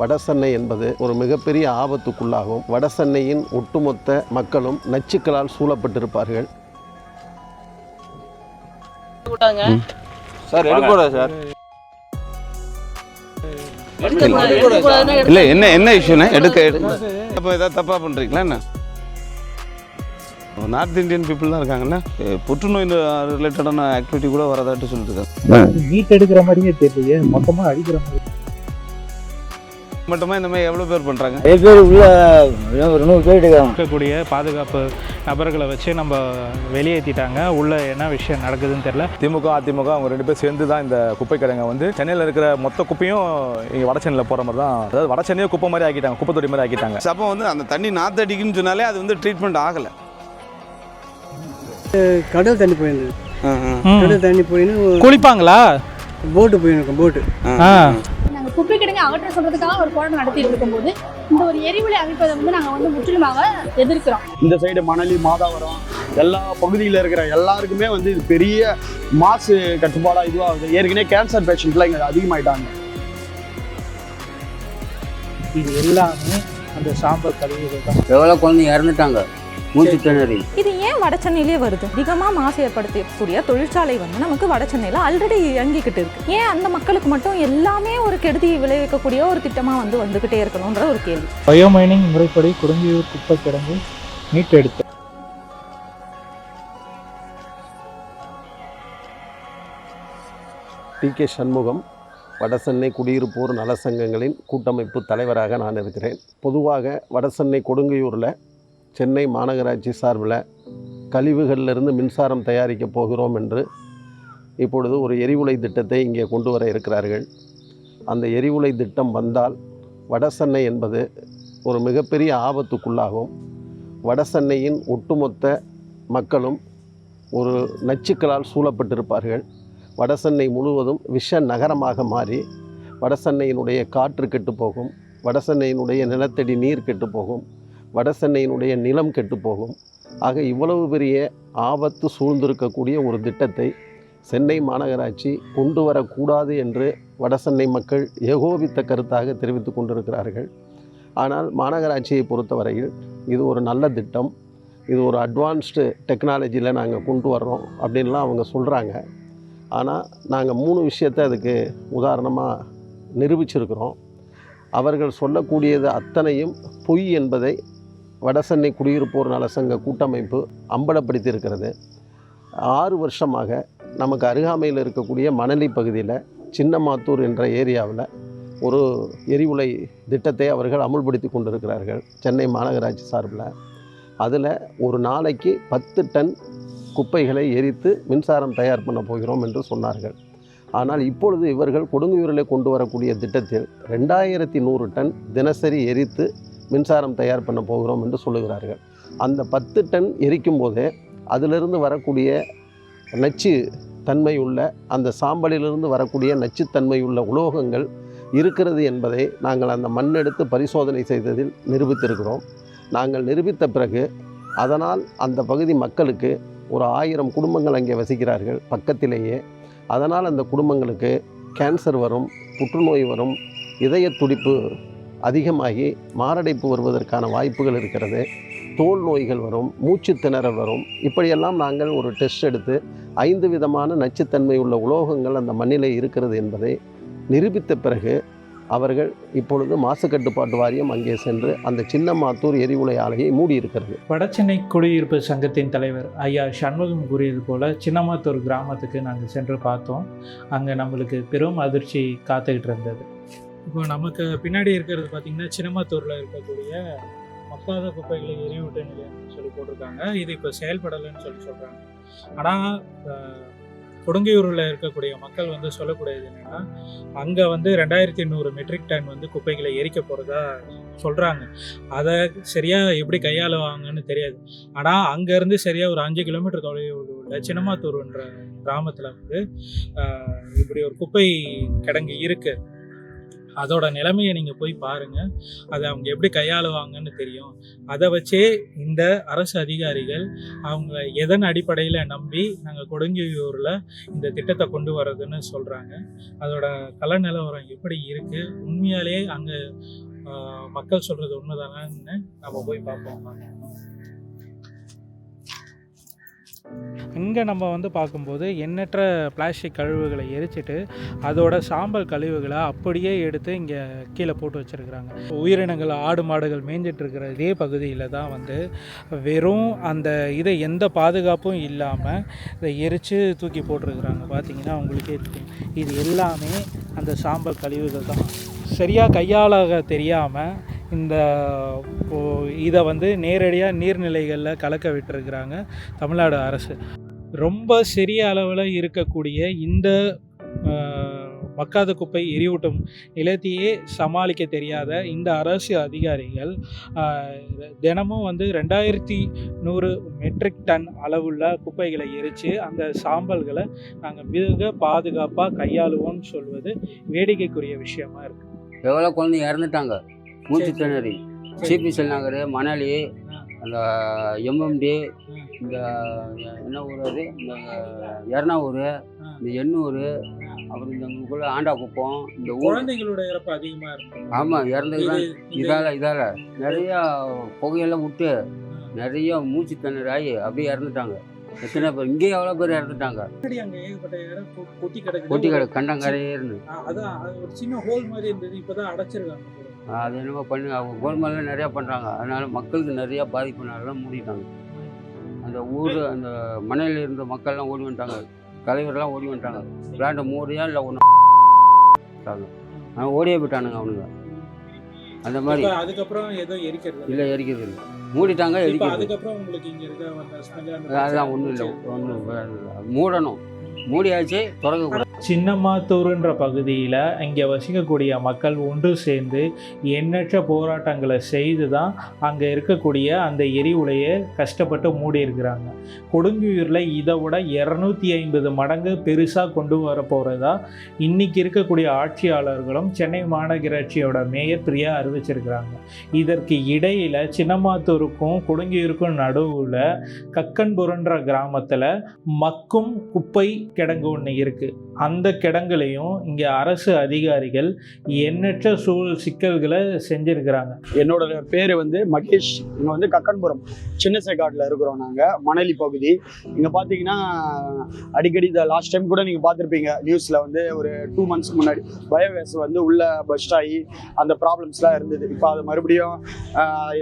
வடசென்னை என்பது ஒரு மிகப்பெரிய ஆபத்துக்குள்ளாகும். வடசென்னையின் ஒட்டுமொத்த மக்களும் நச்சுக்களால் சூழப்பட்டிருப்பார்கள். Sir எடுக்கூடாது sir? இல்லை என்ன என்ன இஷ்யூண்ணே எடுக்க எடுக்க. அப்போ ஏதாவது தப்பாக பண்ணுறீங்களா என்ன? நார்த் இந்தியன் பீப்புள் தான் இருக்காங்கண்ணா எ, புற்றுநோய் ரிலேட்டடான ஆக்டிவிட்டி கூட வரதாட்டு சொல்லிட்டு நீட் எடுக்கிற மாதிரியே தெரியலையே மொத்தமா அடிக்கிற மாதிரி. மட்டுமா இந்த மாதிரி எவ்வளோ பேர் பண்ணுறாங்க நிறைய பேர் உள்ள ஒரு நூறு பேர் இருக்கக்கூடிய பாதுகாப்பு நபர்களை வச்சு நம்ம வெளியேற்றிட்டாங்க உள்ள என்ன விஷயம் நடக்குதுன்னு தெரியல. திமுக அதிமுக அவங்க ரெண்டு பேர் சேர்ந்து தான் இந்த குப்பை கிடங்க வந்து சென்னையில் இருக்கிற மொத்த குப்பையும் இங்கே வட சென்னையில் போகிற மாதிரி தான் அதாவது வட சென்னையை குப்பை மாதிரி ஆக்கிட்டாங்க குப்பை தொட்டி மாதிரி ஆக்கிட்டாங்க. அப்போ வந்து அந்த தண்ணி நாற்று அடிக்குன்னு சொன்னாலே அது வந்து ட்ரீட்மெண்ட் ஆகலை. கடல் தண்ணி போயிருந்தது. கடல் தண்ணி போயின்னு குளிப்பாங்களா? போட்டு போயிருக்கோம் போட்டு குப்பை கிடங்க அகற்ற சொல்றதுக்காக ஒரு போராட்டம் நடத்திட்டு இருக்கும்போது இந்த ஒரு எரிவளி அமைப்பதை வந்து நாங்கள் வந்து முற்றிலுமாக எதிர்க்கிறோம். இந்த சைடு மணலி மாதாவரம் எல்லா பகுதியில் இருக்கிற எல்லாருக்குமே வந்து இது பெரிய மாசு கட்டுப்பாடாக இதுவாகுது. ஏற்கனவே கேன்சர் பேஷண்ட்லாம் இங்கே அதிகமாயிட்டாங்க. இது எல்லாமே அந்த சாம்பல் கழிவுகள் தான் எவ்வளோ குழந்தைங்க இறந்துட்டாங்க? மூச்சு திணறி இது ஏன் வட சென்னையிலே வருது? அதிகமாக மாசு ஏற்படுத்தக்கூடிய தொழிற்சாலை வந்து நமக்கு வட சென்னையில் ஆல்ரெடி இயங்கிக்கிட்டு இருக்கு. ஏன் அந்த மக்களுக்கு மட்டும் எல்லாமே ஒரு கெடுதி விளைவிக்கக்கூடிய ஒரு திட்டமாக வந்து வந்துக்கிட்டே இருக்கணுன்ற ஒரு கேள்வி. பயோமைனிங் முறைப்படி குறுங்கியூர் குப்பை கிடங்கு நீட் எடுத்து டி. கே. சண்முகம் வடசென்னை குடியிருப்போர் நலசங்கங்களின் கூட்டமைப்பு தலைவராக நான் இருக்கிறேன். பொதுவாக வடசென்னை கொடுங்கையூரில் சென்னை மாநகராட்சி சார்பில் கழிவுகளிலிருந்து மின்சாரம் தயாரிக்கப் போகிறோம் என்று இப்பொழுது ஒரு எரிவுலை திட்டத்தை இங்கே கொண்டு வர இருக்கிறார்கள். அந்த எரிவுலை திட்டம் வந்தால் வடசென்னை என்பது ஒரு மிகப்பெரிய ஆபத்துக்குள்ளாகும். வடசென்னையின் ஒட்டுமொத்த மக்களும் ஒரு நச்சுக்களால் சூழப்பட்டிருப்பார்கள். வடசென்னை முழுவதும் விஷ நகரமாக மாறி வடசென்னையினுடைய காற்று கெட்டுப் போகும். வடசென்னையினுடைய நிலத்தடி நீர் கெட்டுப் போகும். வடசென்னையினுடைய நிலம் கெட்டுப்போகும். ஆக இவ்வளவு பெரிய ஆபத்து சூழ்ந்திருக்கக்கூடிய ஒரு திட்டத்தை சென்னை மாநகராட்சி கொண்டு வரக்கூடாது என்று வடசென்னை மக்கள் ஏகோபித்த கருத்தாக தெரிவித்து கொண்டிருக்கிறார்கள். ஆனால் மாநகராட்சியை பொறுத்தவரையில் இது ஒரு நல்ல திட்டம். இது ஒரு அட்வான்ஸ்டு டெக்னாலஜியில் நாங்கள் கொண்டு வர்றோம் அப்படின்லாம் அவங்க சொல்கிறாங்க ஆனால் நாங்கள் மூணு விஷயத்தை அதுக்கு உதாரணமாக நிரூபிச்சிருக்கிறோம். அவர்கள் சொல்லக்கூடியது அத்தனையும் பொய் என்பதை வடசென்னை குடியிருப்போர் நலசங்க கூட்டமைப்பு அம்பலப்படுத்தியிருக்கிறது. ஆறு வருஷமாக நமக்கு அருகாமையில் இருக்கக்கூடிய மணலி பகுதியில் சின்னமாத்தூர் என்ற ஏரியாவில் ஒரு எரிவுலை திட்டத்தை அவர்கள் அமுல்படுத்தி கொண்டிருக்கிறார்கள் சென்னை மாநகராட்சி சார்பில். அதில் ஒரு நாளைக்கு பத்து டன் குப்பைகளை எரித்து மின்சாரம் தயார் பண்ண போகிறோம் என்று சொன்னார்கள். ஆனால் இப்பொழுது இவர்கள் கொடுங்கையூரில் கொண்டு வரக்கூடிய திட்டத்தில் ரெண்டாயிரத்தி நூறு டன் தினசரி எரித்து மின்சாரம் தயார் பண்ண போகிறோம் என்று சொல்லுகிறார்கள். அந்த பத்து டன் எரிக்கும் போதே அதிலிருந்து வரக்கூடிய நச்சு தன்மையுள்ள அந்த சாம்பலிலிருந்து வரக்கூடிய நச்சுத்தன்மையுள்ள உலோகங்கள் இருக்கிறது என்பதை நாங்கள் அந்த மண்ணெடுத்து பரிசோதனை செய்ததில் நிரூபித்திருக்கிறோம். நாங்கள் நிரூபித்த பிறகு அதனால் அந்த பகுதி மக்களுக்கு ஒரு ஆயிரம் குடும்பங்கள் அங்கே வசிக்கிறார்கள் பக்கத்திலேயே. அதனால் அந்த குடும்பங்களுக்கு கேன்சர் வரும் புற்றுநோய் வரும் இதய துடிப்பு அதிகமாகி மாரடைப்பு வருவதற்கான வாய்ப்புகள் இருக்கிறது. தோல் நோய்கள் வரும் மூச்சு திணறல் வரும். இப்படியெல்லாம் நாங்கள் ஒரு டெஸ்ட் எடுத்து ஐந்து விதமான நச்சுத்தன்மை உள்ள உலோகங்கள் அந்த மண்ணிலே இருக்கிறது என்பதை நிரூபித்த பிறகு அவர்கள் இப்பொழுது மாசு கட்டுப்பாட்டு வாரியம் அங்கே சென்று அந்த சின்னமாத்தூர் எரிவுலை ஆலையை மூடியிருக்கிறது. வடசென்னை குடியிருப்பு சங்கத்தின் தலைவர் ஐயா சண்முகம் கூறியது போல சின்னமாத்தூர் கிராமத்துக்கு நாங்கள் சென்று பார்த்தோம். அங்கே நம்மளுக்கு பெரும் அதிர்ச்சி காத்துக்கிட்டு இருந்தது. இப்போ நமக்கு பின்னாடி இருக்கிறது பார்த்திங்கன்னா சின்னமாத்தூரில் இருக்கக்கூடிய மக்காத குப்பைகளை எரியூட்ட நிலையம்னு சொல்லி போட்டிருக்காங்க. இது இப்போ செயல்படலைன்னு சொல்லி சொல்கிறாங்க ஆனால் கொடுங்கையூரில் இருக்கக்கூடிய மக்கள் வந்து சொல்லக்கூடியது என்னென்னா அங்கே வந்து ரெண்டாயிரத்தி நூறு மெட்ரிக் டன் வந்து குப்பைகளை எரிக்க போகிறதா சொல்கிறாங்க அதை சரியாக எப்படி கையாளுவாங்கன்னு தெரியாது. ஆனால் அங்கேருந்து சரியாக ஒரு அஞ்சு கிலோமீட்டர் தொலைவில் உள்ள சின்னமாத்தூர்ன்ற கிராமத்தில் வந்து இப்படி ஒரு குப்பை கிடங்கு இருக்குது அதோட நிலைமையை நீங்கள் போய் பாருங்கள் அதை அவங்க எப்படி கையாளுவாங்கன்னு தெரியும். அதை வச்சே இந்த அரசு அதிகாரிகள் அவங்க எதன் அடிப்படையில் நம்பி நாங்கள் கொடுங்கியூரில் இந்த திட்டத்தை கொண்டு வர்றதுன்னு சொல்கிறாங்க அதோட கல நிலவரம் எப்படி இருக்குது உண்மையாலே அங்கே மக்கள் சொல்கிறது உண்மைதானான்னு நம்ம போய் பார்ப்போம். இங்கே நம்ம வந்து பார்க்கும்போது எண்ணற்ற பிளாஸ்டிக் கழிவுகளை எரிச்சிட்டு அதோட சாம்பல் கழிவுகளை அப்படியே எடுத்து இங்கே கீழே போட்டு வச்சுருக்குறாங்க. உயிரினங்கள் ஆடு மாடுகள் மேய்ஞ்சிட்ருக்கிற இதே பகுதியில் தான் வந்து வெறும் அந்த இதை எந்த பாதுகாப்பும் இல்லாமல் இதை எரித்து தூக்கி போட்டிருக்கிறாங்க. பார்த்தீங்கன்னா உங்களுக்கே தெரியும். இது எல்லாமே அந்த சாம்பல் கழிவுகள் தான். சரியாக கையாளாக தெரியாமல் இந்த இப்போ- இதை வந்து நேரடியாக நீர்நிலைகளில் கலக்க விட்டுருக்குறாங்க தமிழ்நாடு அரசு. ரொம்ப சிறிய அளவில் இருக்கக்கூடிய இந்த மக்காத குப்பை எரிவூட்டும் நிலத்தையே சமாளிக்க தெரியாத இந்த அரசு அதிகாரிகள் தினமும் வந்து ரெண்டாயிரத்தி நூறு மெட்ரிக் டன் அளவுள்ள குப்பைகளை எரித்து அந்த சாம்பல்களை நாங்கள் மிக பாதுகாப்பாக கையாளுவோம்னு சொல்வது வேடிக்கைக்குரிய விஷயமா இருக்குது எவ்வளோ குழந்தைங்க இறந்துட்டாங்க? மூச்சு திணறி. சிபிஎஸ்எல் நகர் மணலி அந்த எம்எம்டி இந்த என்ன ஊர் அது? இந்த எர்ணாவூர் இந்த எண்ணூர் அப்புறம் இந்த உங்களுக்குள்ள ஆண்டாக்குப்பம் இந்த குழந்தைகளோட இறப்பு அதிகமாக இருக்கு. ஆமாம் இறந்தது தான் இது- இது- இதால் இதால். நிறையா புகையெல்லாம் விட்டு நிறைய மூச்சு திணறி ஆகி அப்படியே இறந்துட்டாங்க. எத்தனை பேர் இங்கேயே எவ்வளோ பேர் இறந்துட்டாங்க? கொட்டி கிடக்குது. கொட்டி கடை கண்டங்கரையே இருந்து அதான் அது ஒரு சின்ன ஹோல் மாதிரி இருந்தது. இப்பதான் அடைச்சிருக்காங்க. அது என்னமோ பண்ணி அவங்க கோல்மாலாம் நிறையா பண்ணுறாங்க அதனால மக்களுக்கு நிறையா பாதிப்புனால மூடிட்டாங்க. அந்த ஊர் அந்த மனையில் இருந்த மக்கள்லாம் ஓடி வந்துட்டாங்க. தலைவர்லாம் ஓடி வந்துட்டாங்க. பிளான்ட்டை மூடியா இல்லை ஒன்று அவன் ஓடியே போயிட்டானுங்க அவனுங்க. அந்த மாதிரி. அதுக்கப்புறம் எதுவும் எரிக்கிறது இல்ல. எரிக்கிறது இல்லை. மூடிட்டாங்க எரிக்கிறது அதுக்கப்புறம் உங்களுக்கு இங்க இருக்க அதெல்லாம் ஒன்றும் இல்லை. ஒன்றும் மூடணும். மூடியாச்சு திறக்கக்கூடாது சின்னமாத்தூருன்ற பகுதியில் இங்கே வசிக்கக்கூடிய மக்கள் ஒன்று சேர்ந்து எண்ணற்ற போராட்டங்களை செய்து தான் அங்கே இருக்கக்கூடிய அந்த எரிவுலையை கஷ்டப்பட்டு மூடி இருக்கிறாங்க கொடுங்கியூரில் இதை விட இரநூத்தி ஐம்பது மடங்கு பெருசாக கொண்டு வர போகிறதா இன்றைக்கி இருக்கக்கூடிய ஆட்சியாளர்களும் சென்னை மாநகராட்சியோட மேயர் பிரியா அறிவிச்சிருக்கிறாங்க. இதற்கு இடையில் சின்னமாத்தூருக்கும் கொடுங்கியூருக்கும் நடுவில் கக்கன்புரன்ற கிராமத்தில் மக்கும் குப்பை கிடங்கு ஒன்று இருக்குது அந்த கிடங்குலையும் இங்கே அரசு அதிகாரிகள் எண்ணற்ற சூழல் சிக்கல்களை செஞ்சுருக்கிறாங்க. என்னோட பேர் வந்து மகேஷ். இங்கே வந்து கக்கன்புரம் சின்ன சேக்காட்டில் இருக்கிறோம் நாங்கள் மணலி பகுதி. இங்கே பார்த்தீங்கன்னா அடிக்கடி இந்த லாஸ்ட் டைம் கூட நீங்கள் பார்த்துருப்பீங்க நியூஸில் வந்து ஒரு டூ மந்த்ஸ்க்கு முன்னாடி. பயோகேஸ் வந்து உள்ள பஸ்ட் ஆகி அந்த ப்ராப்ளம்ஸ்லாம் இருந்தது. இப்போ அது மறுபடியும்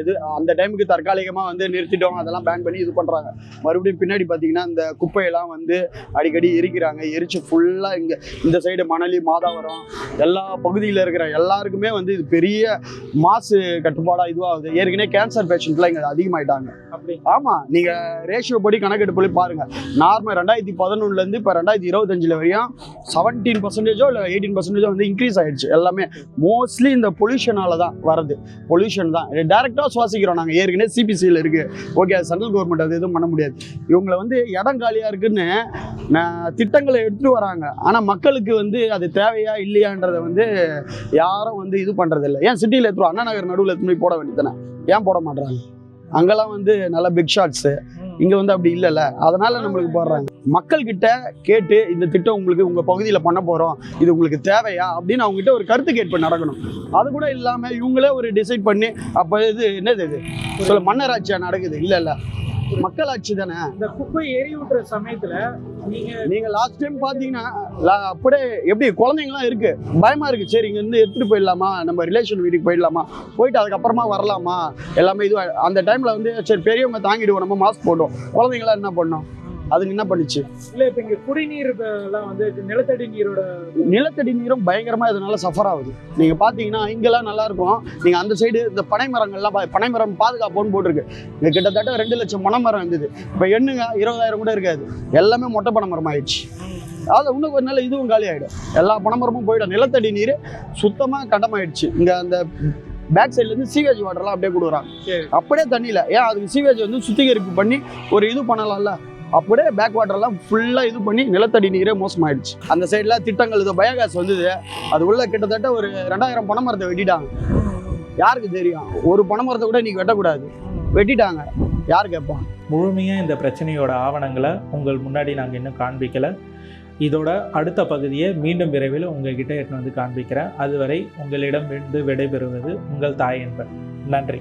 இது எது அந்த டைமுக்கு தற்காலிகமாக வந்து நிறுத்திட்டோம் அதெல்லாம் பேன் பண்ணி இது பண்ணுறாங்க மறுபடியும் பின்னாடி பார்த்தீங்கன்னா இந்த குப்பையெல்லாம் வந்து அடிக்கடி எரிக்கிறாங்க எரிச்சு ஃபுல்லாக இங்கே இந்த சைடு மணலி மாதாவரம் எல்லா பகுதியில் இருக்கிற எல்லாருக்குமே வந்து இது பெரிய மாசு கட்டுப்பாடாக இதுவாகுது. ஏற்கனவே கேன்சர் பேஷண்ட்லாம் இங்கே அதிகமாயிட்டாங்க. அப்படி. ஆமாம் நீங்கள் ரேஷியோ படி கணக்கெடுப்பு பாருங்கள் நார்மல் ரெண்டாயிரத்தி பதினொன்றுலேருந்து இப்போ ரெண்டாயிரத்தி இருபத்தஞ்சில் வரையும் செவன்டீன் பர்சன்டேஜோ இல்லை எயிட்டீன் பர்சன்டேஜோ வந்து இன்க்ரீஸ் ஆயிடுச்சு. எல்லாமே மோஸ்ட்லி இந்த பொல்யூஷனால தான் வருது. பொல்யூஷன் தான். டேரெக்டாக சுவாசிக்கிறோம் நாங்கள் ஏற்கனவே சிபிசியில் இருக்குது ஓகே சென்ட்ரல் கவர்மெண்ட் அது எதுவும் பண்ண முடியாது. இவங்களை வந்து இடம் காலியாக இருக்குன்னு நான் திட்டங்களை எடுத்துட்டு வராங்க. ஆனால் மக்களுக்கு வந்து அது தேவையா இல்லையான்றதை வந்து யாரும் வந்து இது பண்ணுறதில்ல ஏன் சிட்டியில் எடுத்துருவோம் அண்ணா நகர் நடுவில் எடுத்துன்னு போட வேண்டியதானே ஏன் போட மாட்றாங்க? அங்கெல்லாம் வந்து நல்ல பிக் ஷாட்ஸு இங்கே வந்து அப்படி இல்லைல்ல. அதனால நம்மளுக்கு போடுறாங்க. மக்கள்கிட்ட கேட்டு இந்த திட்டம் உங்களுக்கு உங்கள் பகுதியில் பண்ண போகிறோம் இது உங்களுக்கு தேவையா? அப்படின்னு அவங்ககிட்ட ஒரு கருத்து கேட்பு நடக்கணும். அது கூட இல்லாமல் இவங்களே ஒரு டிசைட் பண்ணி அப்போ இது என்னது இது? சொல்ல மன்னராட்சியா நடக்குது? இல்லை இல்லை மக்களாட்சி தானே? இந்த குப்பை எரி விட்டுற சமயத்துல நீங்க நீங்க லாஸ்ட் டைம் பாத்தீங்கன்னா அப்படியே எப்படி குழந்தைங்களாம் இருக்கு. பயமா இருக்கு. சரி இங்க இருந்து எடுத்துட்டு போயிடலாமா? நம்ம ரிலேஷன் வீட்டுக்கு போயிடலாமா? போயிட்டு அதுக்கப்புறமா வரலாமா? எல்லாமே இது அந்த டைம்ல வந்து சரி பெரியவங்க தாங்கிடுவோம். நம்ம மாஸ்க் போட்டோம். குழந்தைங்களாம் என்ன பண்ணோம்? அதுங்க என்ன பண்ணுச்சு? இல்ல இப்ப இங்க குடிநீர் எல்லாம் வந்து நிலத்தடி நீரோட நிலத்தடி நீரும் பயங்கரமா இதனால சஃபர் ஆகுது. நீங்க பாத்தீங்கன்னா இங்கெல்லாம் நல்லா இருக்கும். நீங்க அந்த சைடு இந்த பனை மரங்கள்லாம் பனை மரம் பாதுகாப்போன்னு போட்டிருக்கு. இங்க கிட்டத்தட்ட ரெண்டு லட்சம் பனை மரம் இருந்தது. இப்ப எண்ணுங்க இருபதாயிரம் கூட இருக்காது. எல்லாமே மொட்டை பனை மரம் ஆயிடுச்சு. அது இன்னும் கொஞ்ச நாள் இதுவும் காலி ஆயிடும். எல்லா பனைமரமும் போயிடும். நிலத்தடி நீர் சுத்தமா கடமாயிடுச்சு இங்க அந்த பேக் சைட்ல இருந்து சீவேஜ் வாட்டர்லாம் அப்படியே கொடுக்குறாங்க. அப்படியே தண்ணியில. ஏன் அதுக்கு சீவேஜ் வந்து சுத்திகரிப்பு பண்ணி ஒரு இது பண்ணலாம்ல? அப்படியே பேக் வாட்டர்லாம் ஃபுல்லாக இது பண்ணி நிலத்தடி நீரே மோசமாயிடுச்சு. அந்த சைடில் திட்டங்கள் இது பயோகேஸ் வந்தது. அது உள்ள கிட்டத்தட்ட ஒரு ரெண்டாயிரம் பனை மரத்தை வெட்டிட்டாங்க. யாருக்கு தெரியும்? ஒரு பனை மரத்தை கூட இன்றைக்கி வெட்டக்கூடாது. வெட்டிட்டாங்க. யார் கேட்பான் முழுமையாக இந்த பிரச்சனையோட ஆவணங்களை உங்கள் முன்னாடி நாங்கள் இன்னும் காண்பிக்கலை. இதோட அடுத்த பகுதியை மீண்டும் விரைவில் உங்ககிட்ட எடுத்து வந்து காண்பிக்கிறேன். அதுவரை உங்களிடம் இருந்து விடைபெறுவது உங்கள் தாய் என்பன் நன்றி.